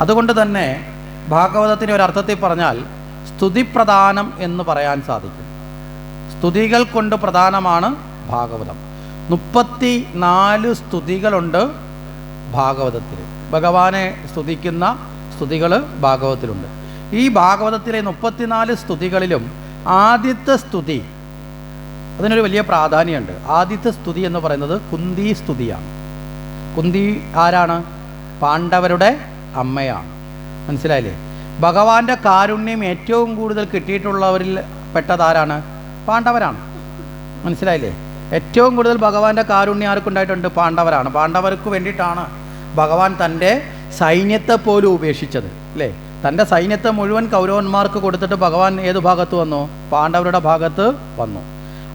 അതുകൊണ്ട് തന്നെ ഭാഗവതത്തിന്റെ ഒരർത്ഥത്തിൽ പറഞ്ഞാൽ സ്തുതിപ്രധാനം എന്ന് പറയാൻ സാധിക്കും. സ്തുതികൾ കൊണ്ട് പ്രധാനമാണ് ഭാഗവതം. മുപ്പത്തി നാല് സ്തുതികളുണ്ട് ഭാഗവതത്തിൽ. ഭഗവാനെ സ്തുതിക്കുന്ന സ്തുതികൾ ഭാഗവതത്തിലുണ്ട്. ഈ ഭാഗവതത്തിലെ മുപ്പത്തിനാല് സ്തുതികളിലും ആദ്യത്തെ സ്തുതി അതിനൊരു വലിയ പ്രാധാന്യമുണ്ട്. ആദ്യത്തെ സ്തുതി എന്ന് പറയുന്നത് കുന്തി സ്തുതിയാണ്. കുന്തി ആരാണ്? പാണ്ഡവരുടെ അമ്മയാണ്. മനസ്സിലായില്ലേ? ഭഗവാന്റെ കാരുണ്യം ഏറ്റവും കൂടുതൽ കിട്ടിയിട്ടുള്ളവരിൽ പെട്ടതാരാണ് പാണ്ഡവരാണ്. മനസ്സിലായില്ലേ? ഏറ്റവും കൂടുതൽ ഭഗവാന്റെ കാരുണ്യം ആർക്കുണ്ടായിട്ടുണ്ട് പാണ്ഡവരാണ്. പാണ്ഡവർക്ക് വേണ്ടിയിട്ടാണ് ഭഗവാൻ തന്റെ സൈന്യത്തെ പോലും ഉപേക്ഷിച്ചത് അല്ലേ? തന്റെ സൈന്യത്തെ മുഴുവൻ കൗരവന്മാർക്ക് കൊടുത്തിട്ട് ഭഗവാൻ ഏത് ഭാഗത്ത് വന്നു? പാണ്ഡവരുടെ ഭാഗത്ത് വന്നു.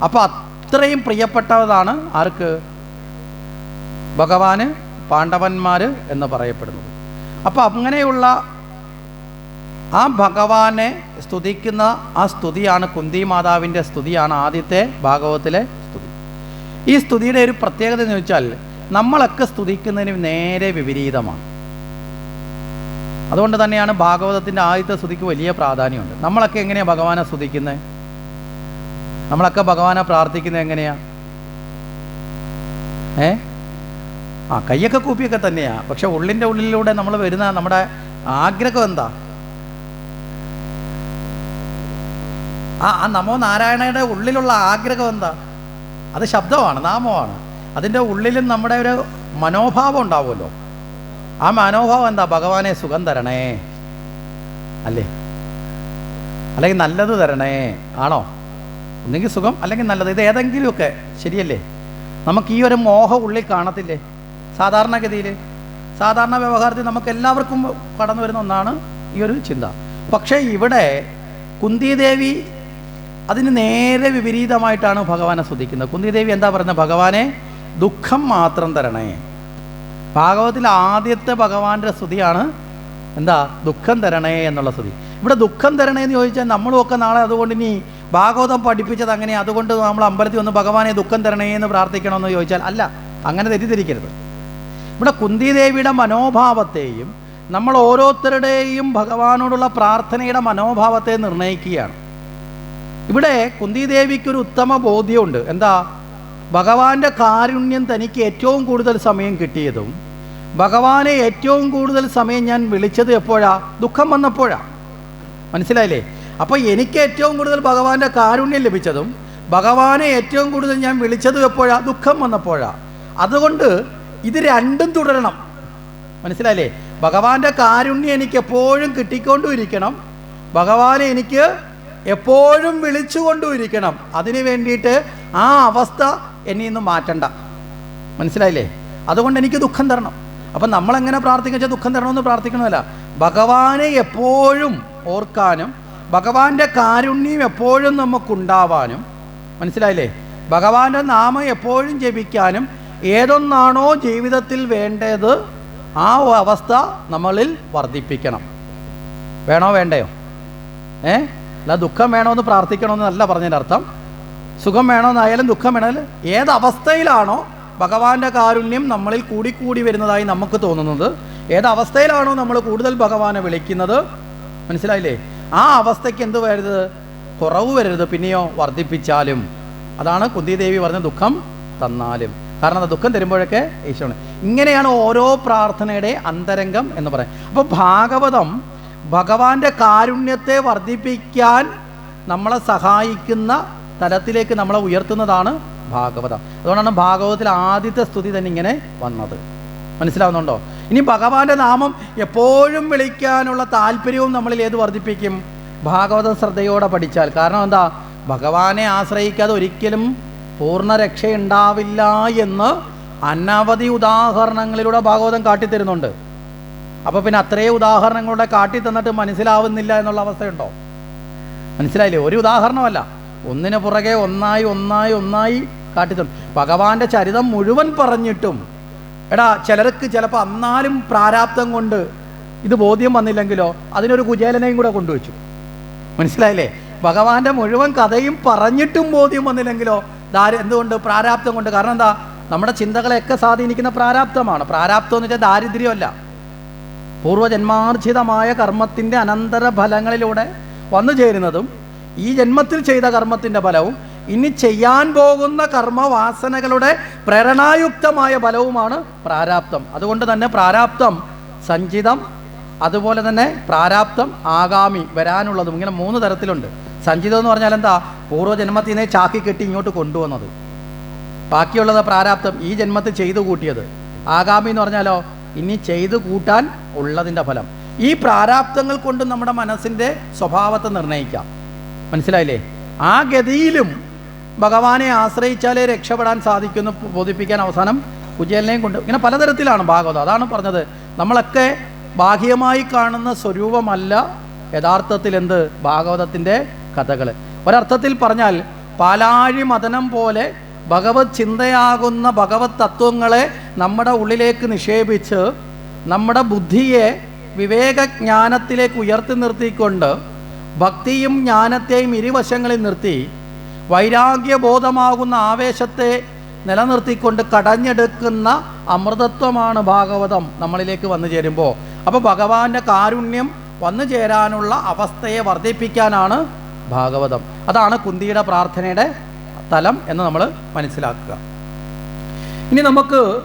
അപ്പോൾ അത്രയും പ്രിയപ്പെട്ടതാണ് ആർക്ക്? ഭഗവാന് പാണ്ഡവന്മാർ എന്ന് പറയപ്പെടുന്നത്. അപ്പോൾ അങ്ങനെയുള്ള ആ ഭഗവാനെ സ്തുതിക്കുന്ന ആ സ്തുതിയാണ് കുന്തി മാതാവിന്റെ സ്തുതിയാണ് ആദ്യത്തെ ഭാഗവത്തിലെ സ്തുതി. ഈ സ്തുതിയുടെ ഒരു പ്രത്യേകത എന്ന് വെച്ചാൽ നമ്മളൊക്കെ സ്തുതിക്കുന്നതിന് നേരെ വിപരീതമാണ്. അതുകൊണ്ട് തന്നെയാണ് ഭാഗവതത്തിന്റെ ആദ്യത്തെ സ്തുതിക്ക് വലിയ പ്രാധാന്യമുണ്ട്. നമ്മളൊക്കെ എങ്ങനെയാണ് ഭഗവാനെ സ്തുതിക്കുന്നത് നമ്മളൊക്കെ ഭഗവാനെ പ്രാർത്ഥിക്കുന്നത് എങ്ങനെയാണ് ഏ? ആ കയ്യൊക്കെ കൂപ്പിയൊക്കെ തന്നെയാ. പക്ഷെ ഉള്ളിന്റെ ഉള്ളിലൂടെ നമ്മൾ വരുന്ന നമ്മുടെ ആഗ്രഹം എന്താ? ആ ആ നമോ നാരായണയുടെ ഉള്ളിലുള്ള ആഗ്രഹം എന്താ? അത് ശബ്ദമാണ് നാമമാണ്. അതിന്റെ ഉള്ളിലും നമ്മുടെ ഒരു മനോഭാവം ഉണ്ടാവുമല്ലോ. ആ മനോഭാവം എന്താ? ഭഗവാനെ സുഖം തരണേ. അല്ലേ? അല്ലെങ്കിൽ നല്ലത് തരണേ. ആണോ? ഒന്നെങ്കിൽ സുഖം അല്ലെങ്കിൽ നല്ലത്. ഇത് ഏതെങ്കിലുമൊക്കെ ശരിയല്ലേ? നമുക്ക് ഈ ഒരു മോഹം ഉള്ളിൽ കാണത്തില്ലേ? സാധാരണഗതിയിൽ സാധാരണ വ്യവഹാരത്തിൽ നമുക്ക് എല്ലാവർക്കും കടന്നു വരുന്ന ഒന്നാണ് ഈ ഒരു ചിന്ത. പക്ഷേ ഇവിടെ കുന്തിദേവി അതിന് നേരെ വിപരീതമായിട്ടാണ് ഭഗവാനെ സ്തുതിക്കുന്നത് കുന്തിദേവി എന്താ പറയുന്നത്? ഭഗവാനെ ദുഃഖം മാത്രം തരണേ. ഭാഗവത്തിൽ ആദ്യത്തെ ഭഗവാന്റെ സ്തുതിയാണ് എന്താ? ദുഃഖം തരണേ എന്നുള്ള സ്തുതി. ഇവിടെ ദുഃഖം തരണേ എന്ന് ചോദിച്ചാൽ നമ്മളും ഒക്കെ നാളെ അതുകൊണ്ട് ഇനി ഭാഗവതം പഠിപ്പിച്ചത് അങ്ങനെ അതുകൊണ്ട് നമ്മൾ അമ്പലത്തിൽ വന്ന് ഭഗവാനെ ദുഃഖം തരണേ എന്ന് പ്രാർത്ഥിക്കണമെന്ന് ചോദിച്ചാൽ അല്ല അങ്ങനെ തെറ്റിദ്ധരിക്കരുത്. ഇവിടെ കുന്തിദേവിയുടെ മനോഭാവത്തെയും നമ്മൾ ഓരോരുത്തരുടെയും ഭഗവാനോടുള്ള പ്രാർത്ഥനയുടെ മനോഭാവത്തെ നിർണയിക്കുകയാണ് ഇവിടെ കുന്തിദേവിക്കൊരു ഉത്തമ ബോധ്യമുണ്ട്. എന്താ? ഭഗവാന്റെ കാരുണ്യം തനിക്ക് ഏറ്റവും കൂടുതൽ സമയം കിട്ടിയതും ഭഗവാനെ ഏറ്റവും കൂടുതൽ സമയം ഞാൻ വിളിച്ചത് എപ്പോഴാ? ദുഃഖം വന്നപ്പോഴാ. മനസ്സിലായില്ലേ? അപ്പോൾ എനിക്ക് ഏറ്റവും കൂടുതൽ ഭഗവാന്റെ കാരുണ്യം ലഭിച്ചതും ഭഗവാനെ ഏറ്റവും കൂടുതൽ ഞാൻ വിളിച്ചതും എപ്പോഴാ? ദുഃഖം വന്നപ്പോഴാ. അതുകൊണ്ട് ഇത് രണ്ടും തുടരണം. മനസ്സിലായില്ലേ? ഭഗവാന്റെ കാരുണ്യം എനിക്ക് എപ്പോഴും കിട്ടിക്കൊണ്ടുമിരിക്കണം ഭഗവാനെ എനിക്ക് എപ്പോഴും വിളിച്ചുകൊണ്ടുമിരിക്കണം അതിനു വേണ്ടിയിട്ട് ആ അവസ്ഥ എന്നെ ഇന്ന് മാറ്റണ്ട. മനസ്സിലായില്ലേ? അതുകൊണ്ട് എനിക്ക് ദുഃഖം തരണം. അപ്പം നമ്മളെങ്ങനെ പ്രാർത്ഥിക്കുക ദുഃഖം തരണമെന്ന് പ്രാർത്ഥിക്കണമല്ല. ഭഗവാനെ എപ്പോഴും ഓർക്കാനും ഭഗവാന്റെ കാരുണ്യം എപ്പോഴും നമുക്കുണ്ടാവാനും മനസ്സിലായില്ലേ? ഭഗവാന്റെ നാമം എപ്പോഴും ജപിക്കാനും ഏതൊന്നാണോ ജീവിതത്തിൽ വേണ്ടത് ആ അവസ്ഥ നമ്മളിൽ വർദ്ധിപ്പിക്കണം. വേണോ വേണ്ടയോ? ഏ? അല്ല ദുഃഖം വേണമെന്ന് പ്രാർത്ഥിക്കണമെന്നല്ല പറഞ്ഞതിന്റെ അർത്ഥം. സുഖം വേണമെന്നായാലും ദുഃഖം വേണമെങ്കിൽ ഏതവസ്ഥയിലാണോ ഭഗവാന്റെ കാരുണ്യം നമ്മളിൽ കൂടിക്കൂടി വരുന്നതായി നമുക്ക് തോന്നുന്നത്. ഏതവസ്ഥയിലാണോ നമ്മൾ കൂടുതൽ ഭഗവാനെ വിളിക്കുന്നത്? മനസ്സിലായില്ലേ? ആ അവസ്ഥയ്ക്ക് എന്ത് വരരുത്? കുറവ് വരരുത്. പിന്നെയോ വർദ്ധിപ്പിച്ചാലും. അതാണ് കുന്തിദേവി പറഞ്ഞ ദുഃഖം തന്നാലും. കാരണം അത് ദുഃഖം തരുമ്പോഴൊക്കെ ഈശോണ് ഇങ്ങനെയാണ് ഓരോ പ്രാർത്ഥനയുടെ അന്തരംഗം എന്ന് പറയുന്നത്. അപ്പോൾ ഭാഗവതം ഭഗവാന്റെ കാരുണ്യത്തെ വർദ്ധിപ്പിക്കാൻ നമ്മളെ സഹായിക്കുന്ന തലത്തിലേക്ക് നമ്മളെ ഉയർത്തുന്നതാണ് ഭാഗവതം. അതുകൊണ്ടാണ് ഭാഗവതത്തിൽ ആദ്യത്തെ സ്തുതി തന്നെ ഇങ്ങനെ വന്നത്. മനസ്സിലാവുന്നുണ്ടോ? ഇനി ഭഗവാന്റെ നാമം എപ്പോഴും വിളിക്കാനുള്ള താല്പര്യവും നമ്മളിൽ ഏത് വർദ്ധിപ്പിക്കും? ഭാഗവത ശ്രദ്ധയോടെ പഠിച്ചാൽ. കാരണം എന്താ? ഭഗവാനെ ആശ്രയിക്കാതെ ഒരിക്കലും പൂർണ രക്ഷയുണ്ടാവില്ല എന്ന് അനവധി ഉദാഹരണങ്ങളിലൂടെ ഭാഗവതം കാട്ടിത്തരുന്നുണ്ട്. അപ്പോൾ പിന്നെ അത്രയും ഉദാഹരണങ്ങളുടെ കാട്ടി തന്നിട്ട് മനസ്സിലാവുന്നില്ല എന്നുള്ള അവസ്ഥയുണ്ടോ? മനസ്സിലായില്ലേ? ഒരു ഉദാഹരണമല്ല. ഒന്നിനു പുറകെ ഒന്നായി ഒന്നായി ഒന്നായി കാട്ടിത്തരും ഭഗവാന്റെ ചരിതം മുഴുവൻ പറഞ്ഞിട്ടും എടാ ചിലർക്ക് ചിലപ്പോൾ അന്നാലും പ്രാരാബ്ദം കൊണ്ട് ഇത് ബോധ്യം വന്നില്ലെങ്കിലോ അതിനൊരു കുചേലനെയും കൂടെ കൊണ്ടുവച്ചു. മനസ്സിലായില്ലേ? ഭഗവാന്റെ മുഴുവൻ കഥയും പറഞ്ഞിട്ടും ബോധ്യം വന്നില്ലെങ്കിലോ ദാരി എന്തുകൊണ്ട്? പ്രാരാബ്ദം കൊണ്ട്. കാരണം എന്താ? നമ്മുടെ ചിന്തകളെയൊക്കെ സ്വാധീനിക്കുന്ന പ്രാരാബ്ദമാണ്. പ്രാരാബ്ദം എന്ന് വെച്ചാൽ ദാരിദ്ര്യമല്ല. പൂർവജന്മാർജിതമായ കർമ്മത്തിന്റെ അനന്തര ഫലങ്ങളിലൂടെ വന്നു ചേരുന്നതും ഈ ജന്മത്തിൽ ചെയ്ത കർമ്മത്തിന്റെ ഫലവും ഇനി ചെയ്യാൻ പോകുന്ന കർമ്മവാസനകളുടെ പ്രേരണായുക്തമായ ഫലവുമാണ് പ്രാരാബ്ദം. അതുകൊണ്ട് തന്നെ പ്രാരാബ്ദം സഞ്ചിതം അതുപോലെ തന്നെ പ്രാരാബ്ദം ആഗാമി വരാനുള്ളതും ഇങ്ങനെ മൂന്ന് തരത്തിലുണ്ട്. സഞ്ചിതം എന്ന് പറഞ്ഞാൽ എന്താ? പൂർവജന്മത്തിൽ നിന്നേ ചാക്കി കെട്ടി ഇങ്ങോട്ട് കൊണ്ടുവന്നത്. ബാക്കിയുള്ളത് പ്രാരാബ്ദം ഈ ജന്മത്തിൽ ചെയ്തു കൂട്ടിയത്. ആഗാമി എന്ന് പറഞ്ഞാലോ? ഇനി ചെയ്തു കൂട്ടാൻ ഉള്ളതിന്റെ ഫലം. ഈ പ്രാരാബ്ദങ്ങൾ കൊണ്ട് നമ്മുടെ മനസ്സിന്റെ സ്വഭാവത്തെ നിർണയിക്കാം മനസ്സിലായില്ലേ? ആ ഗതിയിലും ഭഗവാനെ ആശ്രയിച്ചാലേ രക്ഷപ്പെടാൻ സാധിക്കുന്നു ബോധിപ്പിക്കാൻ അവസാനം കുചേലിനെയും കൊണ്ട് ഇങ്ങനെ പലതരത്തിലാണ് ഭാഗവതം. അതാണ് പറഞ്ഞത്. നമ്മളൊക്കെ ബാഹ്യമായി കാണുന്ന സ്വരൂപമല്ല യഥാർത്ഥത്തിൽ എന്ത്? ഭാഗവതത്തിന്റെ കഥകൾ ഒരർത്ഥത്തിൽ പറഞ്ഞാൽ പാലാഴി മതനം പോലെ ഭഗവത് ചിന്തയാകുന്ന ഭഗവത് തത്വങ്ങളെ നമ്മുടെ ഉള്ളിലേക്ക് നിക്ഷേപിച്ച് നമ്മുടെ ബുദ്ധിയെ വിവേകജ്ഞാനത്തിലേക്ക് ഉയർത്തി നിർത്തിക്കൊണ്ട് ഭക്തിയും ജ്ഞാനത്തെയും ഇരുവശങ്ങളിൽ നിർത്തി വൈരാഗ്യബോധമാകുന്ന ആവേശത്തെ നിലനിർത്തിക്കൊണ്ട് കടഞ്ഞെടുക്കുന്ന അമൃതത്വമാണ് ഭാഗവതം നമ്മളിലേക്ക് വന്നു ചേരുമ്പോൾ. അപ്പോൾ ഭഗവാന്റെ കാരുണ്യം വന്നു ചേരാനുള്ള അവസ്ഥയെ വർദ്ധിപ്പിക്കാനാണ് ഭാഗവതം. അതാണ് കുന്തിയുടെ പ്രാർത്ഥനയുടെ തലം എന്ന് നമ്മൾ മനസ്സിലാക്കുക. ഇനി നമുക്ക്